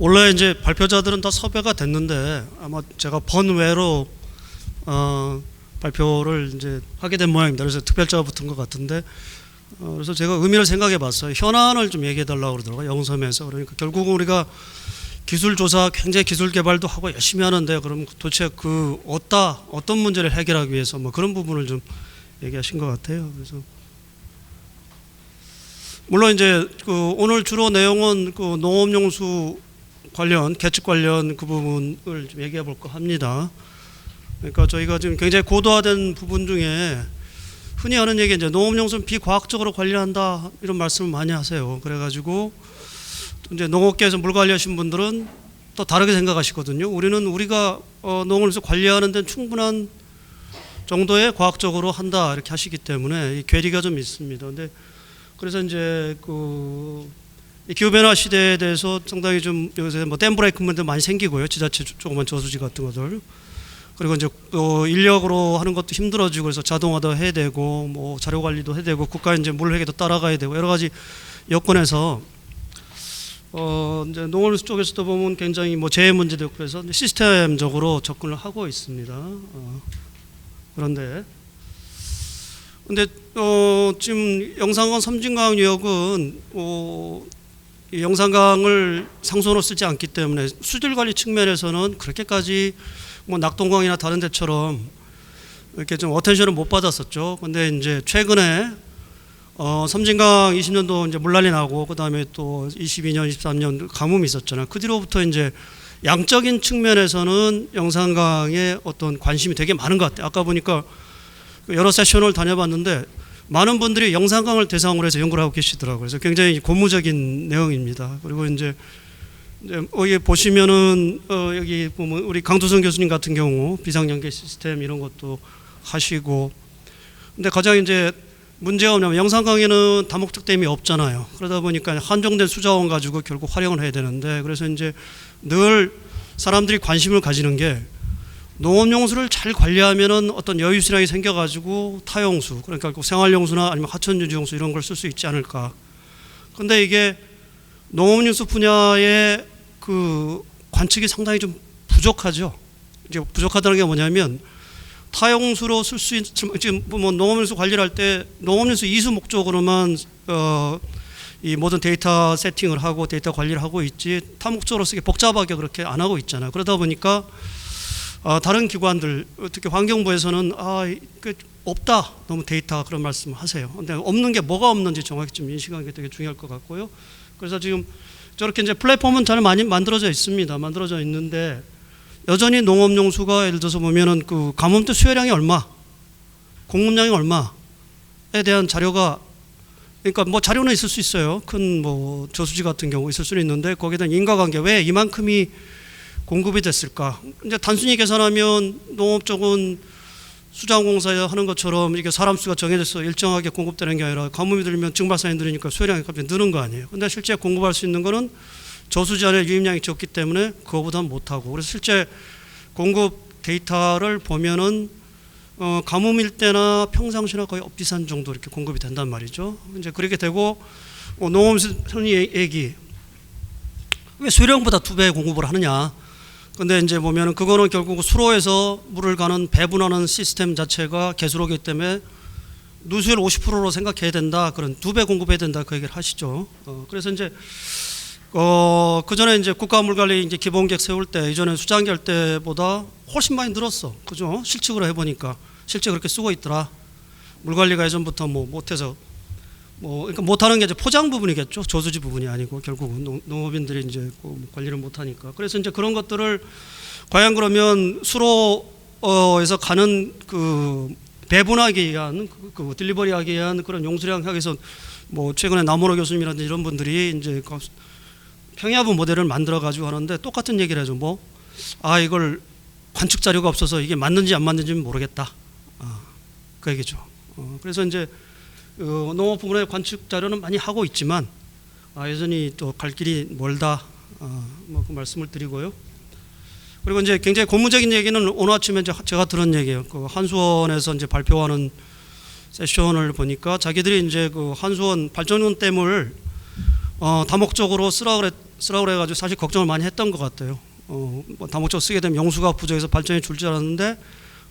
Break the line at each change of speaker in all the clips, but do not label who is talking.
원래 이제 발표자들은 다 섭외가 됐는데 아마 제가 번외로 어, 발표를 이제 하게 된 모양입니다. 그래서 특별자가 붙은 것 같은데 어, 그래서 제가 의미를 생각해 봤어요. 현안을 좀 얘기해 달라고 그러더라고요. 영섬에서. 그러니까 결국은 우리가 기술 조사 굉장히 기술 개발도 하고 열심히 하는데 그럼 도대체 그 어따 어떤 문제를 해결하기 위해서 뭐 그런 부분을 좀 얘기하신 것 같아요. 그래서 물론 이제 그 오늘 주로 내용은 그 농업용수 관련 계측 관련 그 부분을 좀 얘기해 볼까 합니다. 그러니까 저희가 지금 굉장히 고도화된 부분 중에 흔히 하는 얘기 이제 농업용수는 비과학적으로 관리한다 이런 말씀을 많이 하세요. 그래가지고 또 이제 농업계에서 물 관리하신 분들은 또 다르게 생각하시거든요. 우리는 우리가 어, 농업에서 관리하는 데는 충분한 정도의 과학적으로 한다 이렇게 하시기 때문에 이 괴리가 좀 있습니다. 근데 그래서 이제 그 기후 변화 시대에 대해서 상당히 좀 요새 뭐 댐 브레이크먼도 많이 생기고요. 지자체 조- 조그만 저수지 같은 것들. 그리고 이제 또 인력으로 하는 것도 힘들어지고 그래서 자동화도 해야 되고 뭐 자료 관리도 해야 되고 국가 이제 물 회계도 따라가야 되고 여러 가지 여건에서 어 이제 농업 쪽에서도 보면 굉장히 뭐 재해 문제도 있고 그래서 시스템적으로 접근을 하고 있습니다. 어, 그런데 근데 어 지금 영산강 섬진강 유역은 어, 이 영산강을 상수원으로 쓰지 않기 때문에 수질 관리 측면에서는 그렇게까지 뭐 낙동강이나 다른 데처럼 이렇게 좀 어텐션을 못 받았었죠. 근데 이제 최근에 어, 섬진강 20년도 이제 물난리 나고 그다음에 또 22년, 23년 가뭄이 있었잖아요. 그 뒤로부터 이제 양적인 측면에서는 영산강에 어떤 관심이 되게 많은 것 같아요. 아까 보니까 여러 세션을 다녀봤는데 많은 분들이 영산강을 대상으로 해서 연구를 하고 계시더라고요. 그래서 굉장히 고무적인 내용입니다. 그리고 이제 여기 보시면은 어 여기 보면 우리 강두성 교수님 같은 경우 비상연계 시스템 이런 것도 하시고 근데 가장 이제 문제가 뭐냐면 영산강에는 다목적 댐이 없잖아요. 그러다 보니까 한정된 수자원 가지고 결국 활용을 해야 되는데 그래서 이제 늘 사람들이 관심을 가지는 게 농업용수를 잘 관리하면은 어떤 여유 수량이 생겨가지고 타용수 그러니까 그 생활용수나 아니면 하천유지용수 이런 걸 쓸 수 있지 않을까. 근데 이게 농업용수 분야의 그 관측이 상당히 좀 부족하죠. 이제 부족하다는 게 뭐냐면 타용수로 쓸 수있 지금 뭐 농업용수 관리를 할 때 농업용수 이수 목적으로만 어, 이 모든 데이터 세팅을 하고 데이터 관리를 하고 있지 타 목적으로 쓰기 복잡하게 그렇게 안 하고 있잖아요. 그러다 보니까 어, 다른 기관들 특히 환경부에서는 아, 그 없다 너무 데이터 그런 말씀 하세요. 근데 없는 게 뭐가 없는지 정확히 좀 인식하는 게 되게 중요할 것 같고요. 그래서 지금 저렇게 이제 플랫폼은 잘 많이 만들어져 있습니다. 만들어져 있는데 여전히 농업용 수가 예를 들어서 보면은 그 가뭄때 수혜량이 얼마, 공급량이 얼마에 대한 자료가 그러니까 뭐 자료는 있을 수 있어요. 큰 뭐 저수지 같은 경우 있을 수는 있는데 거기에 대한 인과관계 왜 이만큼이 공급이 됐을까? 이제 단순히 계산하면 농업 쪽은 수자원공사 하는 것처럼 이게 사람 수가 정해져서 일정하게 공급되는 게 아니라 가뭄이 들면 증발산이 늘으니까 수혜량이 갑자기 느는 거 아니에요. 근데 실제 공급할 수 있는 거는 저수지 안에 유입량이 적기 때문에 그거보다 못하고 그래서 실제 공급 데이터를 보면은 어, 가뭄일 때나 평상시나 거의 엇비슷한 정도 이렇게 공급이 된단 말이죠. 이제 그렇게 되고 어, 흔히 얘기 왜 수량보다 두 배 공급을 하느냐? 근데 이제 보면은 그거는 결국 수로에서 물을 가는 배분하는 시스템 자체가 개수로기 때문에 누수율 50%로 생각해야 된다. 그런 두 배 공급해야 된다. 그 얘기를 하시죠. 어, 그래서 이제 어, 그 전에 이제 국가물관리 이제 기본계획 세울 때 이전에 수장기 할 때보다 훨씬 많이 늘었어. 그죠? 실측으로 해보니까 실제 그렇게 쓰고 있더라. 물관리가 예전부터 뭐 못해서 뭐 그러니까 못하는 게 이제 포장 부분이겠죠. 저수지 부분이 아니고 결국은 농- 농업인들이 이제 그 관리를 못하니까. 그래서 이제 그런 것들을 과연 그러면 수로에서 가는 그 배분하기 위한 그, 그 딜리버리하기 위한 그런 용수량 하기위해서 뭐 최근에 남원호 교수님이라든지 이런 분들이 이제 그 평야부 모델을 만들어 가지고 하는데 똑같은 얘기를 해줘. 뭐, 아, 이걸 관측 자료가 없어서 이게 맞는지 안 맞는지는 모르겠다. 아, 그 얘기죠. 어, 그래서 이제 어, 농업 부분의 관측 자료는 많이 하고 있지만 아, 여전히 또 갈 길이 멀다. 아, 뭐그 말씀을 드리고요. 그리고 이제 굉장히 고무적인 얘기는 오늘 아침에 제가 들은 얘기예요. 그 한수원에서 이제 발표하는 세션을 보니까 자기들이 이제 그 한수원 발전원 댐을 어, 다목적으로 쓰라 그랬 쓰라고 그래 가지고 사실 걱정을 많이 했던 것 같아요. 어, 뭐 다목적 쓰게 되면 용수가 부족해서 발전이 줄 줄 알았는데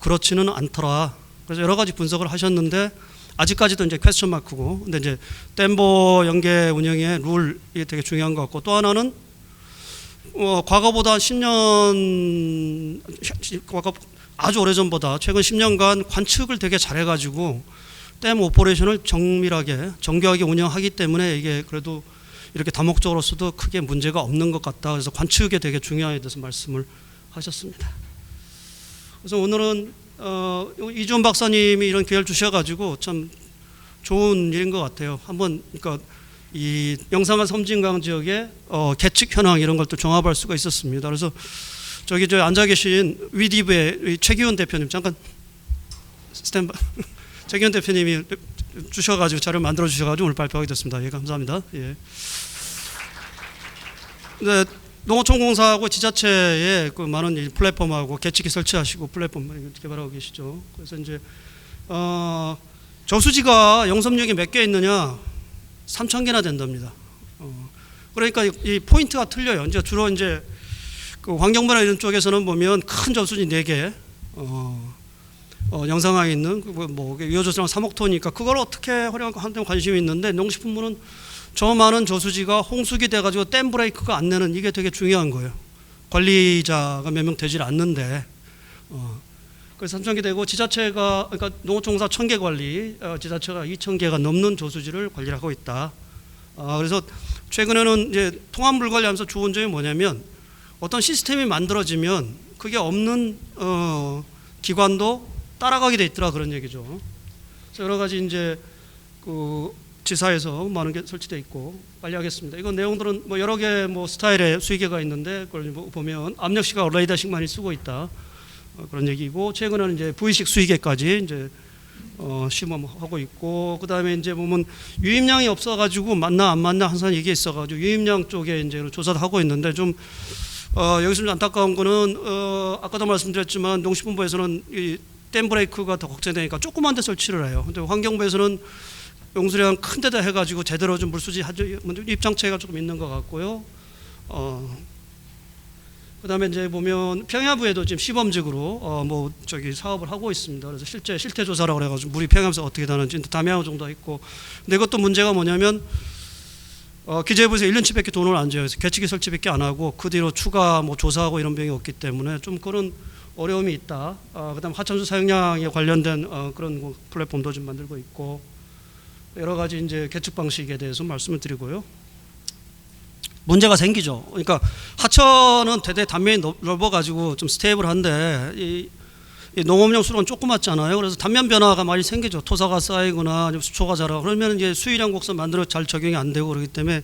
그렇지는 않더라. 그래서 여러 가지 분석을 하셨는데 아직까지도 이제 퀘스천 마크고 근데 이제 댐버 연계 운영의 룰 이게 되게 중요한 것 같고 또 하나는 어, 과거보다 10년 과거 아주 오래전보다 최근 10년간 관측을 되게 잘해가지고 댐 오퍼레이션을 정밀하게 정교하게 운영하기 때문에 이게 그래도 이렇게 다목적으로서도 크게 문제가 없는 것 같다. 그래서 관측에 되게 중요하게 대해서 말씀을 하셨습니다. 그래서 오늘은 어, 이준 박사님이 이런 기회를 주셔가지고 참 좋은 일인 것 같아요. 한번 그러니까 이 영상과 섬진강 지역의 어, 계측 현황 이런 것도 종합할 수가 있었습니다. 그래서 저기 저 앉아 계신 위디브의 최기훈 대표님 잠깐 스탠바 최기훈 대표님이 주셔가지고 자료 만들어 주셔가지고 오늘 발표하게 됐습니다. 예, 감사합니다. 예. 네, 농어촌공사하고 지자체에 그 많은 이 플랫폼하고 계측기 설치하시고 플랫폼 개발하고 계시죠. 그래서 이제 어, 저수지가 영섬역에 몇 개 있느냐? 3천 개나 된답니다. 어, 그러니까 이, 이 포인트가 틀려요. 이제 주로 이제 그 환경부나 이런 쪽에서는 보면 큰 저수지 4개, 어, 어, 영상하에 있는 그뭐 위호저수랑 3억 톤이니까 그걸 어떻게 활용하는 관심이 있는데 농식품부는 저 많은 저수지가 홍수기 돼가지고 댐 브레이크가 안 내는 이게 되게 중요한 거예요. 관리자가 몇 명 되질 않는데, 어, 그래서 3천 개 되고 지자체가 그러니까 농어촌공사 1,000개 관리, 어, 지자체가 2,000개가 넘는 저수지를 관리하고 있다. 어, 그래서 최근에는 이제 통합물 관리하면서 좋은 점이 뭐냐면 어떤 시스템이 만들어지면 그게 없는 어, 기관도 따라가게 돼 있더라 그런 얘기죠. 여러 가지 이제 그 지사에서 많은 게 설치돼 있고 빨리 하겠습니다. 이건 내용들은 뭐 여러 개 뭐 스타일의 수위계가 있는데 그걸 뭐 보면 압력시가 레이더식 많이 쓰고 있다 어, 그런 얘기고 최근에는 이제 V식 수위계까지 이제 어, 시험하고 있고 그 다음에 이제 보면 유입량이 없어가지고 맞나 안 맞나 항상 얘기 있어가지고 유입량 쪽에 이제 조사도 하고 있는데 좀 어, 여기서 좀 안타까운 거는 어, 아까도 말씀드렸지만 농식품부에서는 이 댐 브레이크가 더 걱정되니까 조그만 데 설치를 해요. 근데 환경부에서는 용수량 큰 데다 해가지고 제대로 좀 물수지 입장체가 조금 있는 것 같고요. 어, 그다음에 이제 보면 평야부에도 지금 시범적으로 어, 뭐 저기 사업을 하고 있습니다. 그래서 실제 실태 조사라고 그래가지고 물이 평야에서 어떻게 다는지 담양호 정도 있고, 근데 이것도 문제가 뭐냐면 어, 기재부에서 1년치밖에 돈을 안 줘요. 그래서 개치기 설치밖에 안 하고 그 뒤로 추가 뭐 조사하고 이런 비용이 없기 때문에 좀 그런 어려움이 있다. 어, 그다음 하천수 사용량에 관련된 어, 그런 뭐 플랫폼도 좀 만들고 있고. 여러 가지 이제 개측 방식에 대해서 말씀을 드리고요. 문제가 생기죠. 그러니까 하천은 대대 단면이 넓어가지고 좀 스테이블한데 이, 이 농업용 수로는 조그맣잖아요. 그래서 단면 변화가 많이 생기죠. 토사가 쌓이거나 수초가 자라 그러면 이제 수위량 곡선 만들어 잘 적용이 안 되고 그렇기 때문에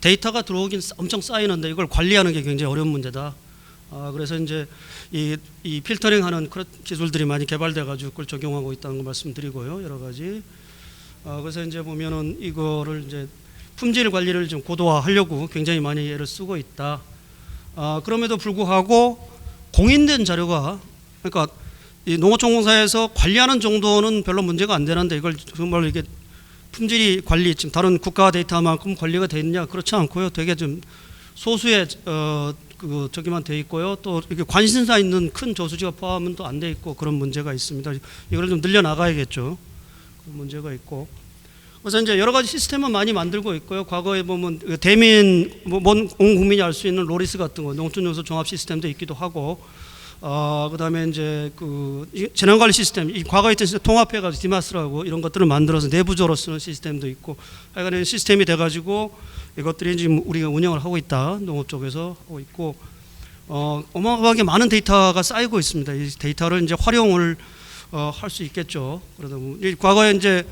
데이터가 들어오긴 엄청 쌓이는데 이걸 관리하는 게 굉장히 어려운 문제다. 아, 그래서 이제 이, 이 필터링하는 기술들이 많이 개발돼가지고 그걸 적용하고 있다는 거 말씀드리고요. 여러 가지. 어, 그래서 이제 보면은 이거를 이제 품질 관리를 좀 고도화하려고 굉장히 많이 애를 쓰고 있다. 어, 그럼에도 불구하고 공인된 자료가 그러니까 이 농어촌공사에서 관리하는 정도는 별로 문제가 안 되는데 이걸 정말 이게 품질이 관리 지금 다른 국가 데이터만큼 관리가 돼 있냐 그렇지 않고요. 되게 좀 소수의 어 그 저기만 돼 있고요. 또 이렇게 관심사 있는 큰 저수지가 포함은 또 안 돼 있고 그런 문제가 있습니다. 이걸 좀 늘려 나가야겠죠. 문제가 있고 그래서 이제 여러 가지 시스템은 많이 만들고 있고요. 과거에 보면 그 대민 뭐온 국민이 알 수 있는 로리스 같은 거 농촌용서 종합 시스템도 있기도 하고 어 그다음에 이제 그 재난 관리 시스템 이 과거에 있던 시스템 통합해 가지고 디마스라고 이런 것들을 만들어서 내부적으로 쓰는 시스템도 있고 하여간 시스템이 돼 가지고 이것들이 지금 우리가 운영을 하고 있다. 농업 쪽에서 하고 있고 어 어마어마하게 많은 데이터가 쌓이고 있습니다. 이 데이터를 이제 활용을 어, 할 수 있겠죠. 뭐이 과거에 이제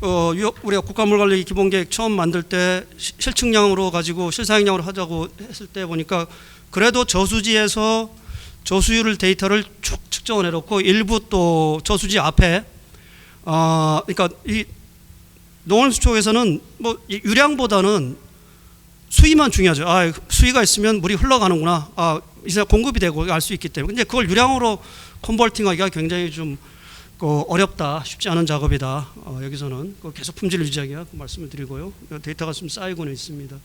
어, 우리가 국가물관리 기본계획 처음 만들 때 시- 실측량으로 가지고 실사용량으로 하자고 했을 때 보니까 그래도 저수지에서 저수율을 데이터를 쭉 측정을 해놓고 일부 또 저수지 앞에 아 그러니까 이 농원수 쪽에서는 뭐이 유량보다는 수위만 중요하죠. 아 수위가 있으면 물이 흘러가는구나. 아 이제 공급이 되고 알 수 있기 때문에 근데 그걸 유량으로 컨버팅하기가 굉장히 좀 그 어렵다, 쉽지 않은 작업이다. 어, 여기서는 그 계속 품질 유지하기가 그 말씀을 드리고요. 데이터가 좀 쌓이고는 있습니다.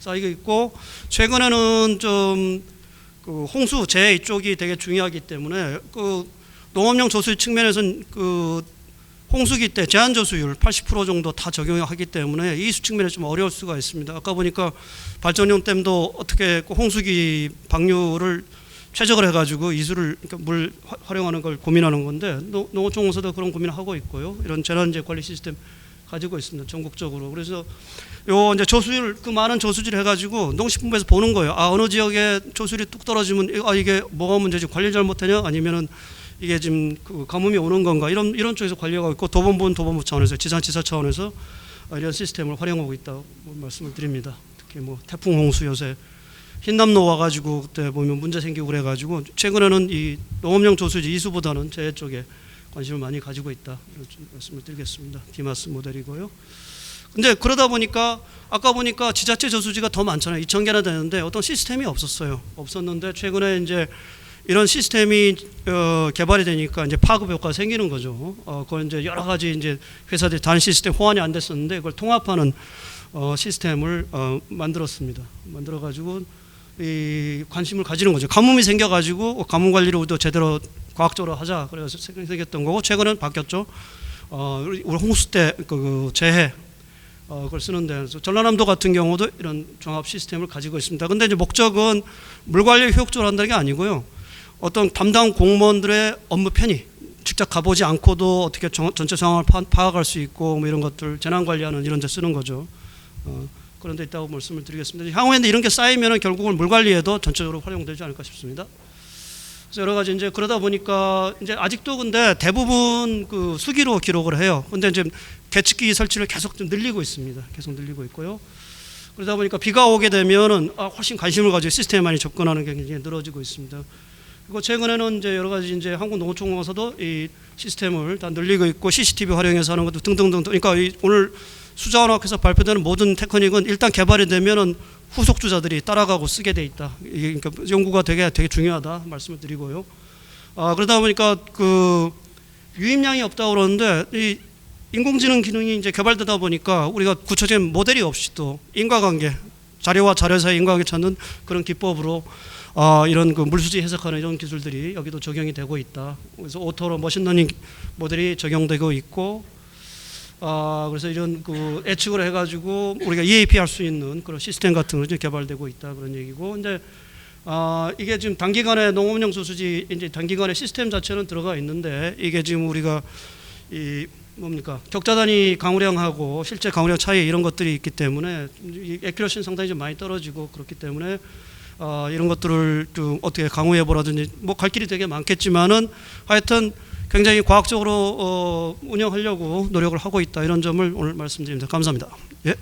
쌓이고 있고 최근에는 좀 그 홍수 재 이쪽이 되게 중요하기 때문에 그 농업용 조수 측면에서는 그 홍수기 때 제한 조수율 80% 정도 다 적용하기 때문에 이수 측면에 좀 어려울 수가 있습니다. 아까 보니까 발전용 댐도 어떻게 그 홍수기 방류를 최적을 해가지고 이수를 그러니까 물 화- 활용하는 걸 고민하는 건데 노- 농어촌에서도 그런 고민을 하고 있고요. 이런 재난재 관리 시스템 가지고 있습니다. 전국적으로. 그래서 요 이제 조수율 그 많은 조수질 해가지고 농식품부에서 보는 거예요. 아 어느 지역에 조수율이 뚝 떨어지면 이- 아 이게 뭐가 문제지 관리 잘못했냐 아니면은 이게 지금 그 가뭄이 오는 건가 이런 이런 쪽에서 관리하고 있고 도본부는 도본부 차원에서 지산지사 차원에서 아, 이런 시스템을 활용하고 있다고 말씀을 드립니다. 특히 뭐 태풍 홍수 요새 흰남노 와가지고 그때 보면 문제 생기고 그래가지고 최근에는 이 농업용 조수지 이수보다는 제 쪽에 관심을 많이 가지고 있다 이런 좀 말씀을 드리겠습니다. 디마스 모델이고요. 근데 그러다 보니까 아까 보니까 지자체 저수지가 더 많잖아요. 2천 개나 되는데 어떤 시스템이 없었어요. 없었는데 최근에 이제 이런 시스템이 어, 개발이 되니까 이제 파급 효과가 생기는 거죠. 어, 그건 이제 여러 가지 이제 회사들이 다른 시스템 호환이 안 됐었는데 그걸 통합하는 어, 시스템을 어, 만들었습니다. 만들어 가지고 이 관심을 가지는 거죠. 가뭄이 생겨 가지고 가뭄 관리를 우리도 제대로 과학적으로 하자. 그래서 생- 생겼던 거고 최근은 바뀌었죠. 어, 우리 홍수 때그 그 재해 어, 그걸 쓰는데 전라남도 같은 경우도 이런 종합 시스템을 가지고 있습니다. 근데 이제 목적은 물 관리 효율적으로 한다는 게 아니고요. 어떤 담당 공무원들의 업무 편의 직접 가보지 않고도 어떻게 정- 전체 상황을 파, 파악할 수 있고 뭐 이런 것들 재난 관리하는 이런 데 쓰는 거죠. 어, 그런 데 있다고 말씀을 드리겠습니다. 향후에는 이런 게 쌓이면은 결국은 물 관리에도 전체적으로 활용되지 않을까 싶습니다. 그래서 여러 가지 이제 그러다 보니까 이제 아직도 근데 대부분 그 수기로 기록을 해요. 근데 이제 계측기 설치를 계속 좀 늘리고 있습니다. 계속 늘리고 있고요. 그러다 보니까 비가 오게 되면은 아, 훨씬 관심을 가지고 시스템에 많이 접근하는 게 굉장히 늘어지고 있습니다. 그리고 최근에는 이제 여러 가지 이제 한국농어촌에서도 이 시스템을 다 늘리고 있고 CCTV 활용해서 하는 것도 등등등. 그러니까 이 오늘 수자원학에서 발표되는 모든 테크닉은 일단 개발이 되면은 후속 주자들이 따라가고 쓰게 돼 있다. 그러니까 연구가 되게 되게 중요하다 말씀을 드리고요. 아 그러다 보니까 그 유입량이 없다 고 그러는데 이 인공지능 기능이 이제 개발되다 보니까 우리가 구체적인 모델이 없이 또 인과관계 자료와 자료 사이 인과관계 찾는 그런 기법으로 아, 이런 그 물수지 해석하는 이런 기술들이 여기도 적용이 되고 있다. 그래서 오토로 머신러닝 모델이 적용되고 있고 아, 그래서 이런 그 예측을 해가지고 우리가 EAP 할 수 있는 그런 시스템 같은 거 개발되고 있다 그런 얘기고, 근데 아, 이게 지금 단기간에 농업용 수수지 이제 단기간에 시스템 자체는 들어가 있는데 이게 지금 우리가 이 뭡니까? 격자 단위 강우량하고 실제 강우량 차이 이런 것들이 있기 때문에 이 에큐러시는 상당히 좀 많이 떨어지고 그렇기 때문에 아, 이런 것들을 좀 어떻게 강우해 보라든지 뭐 갈 길이 되게 많겠지만은 하여튼 굉장히 과학적으로 어, 운영하려고 노력을 하고 있다 이런 점을 오늘 말씀드립니다. 감사합니다. 예.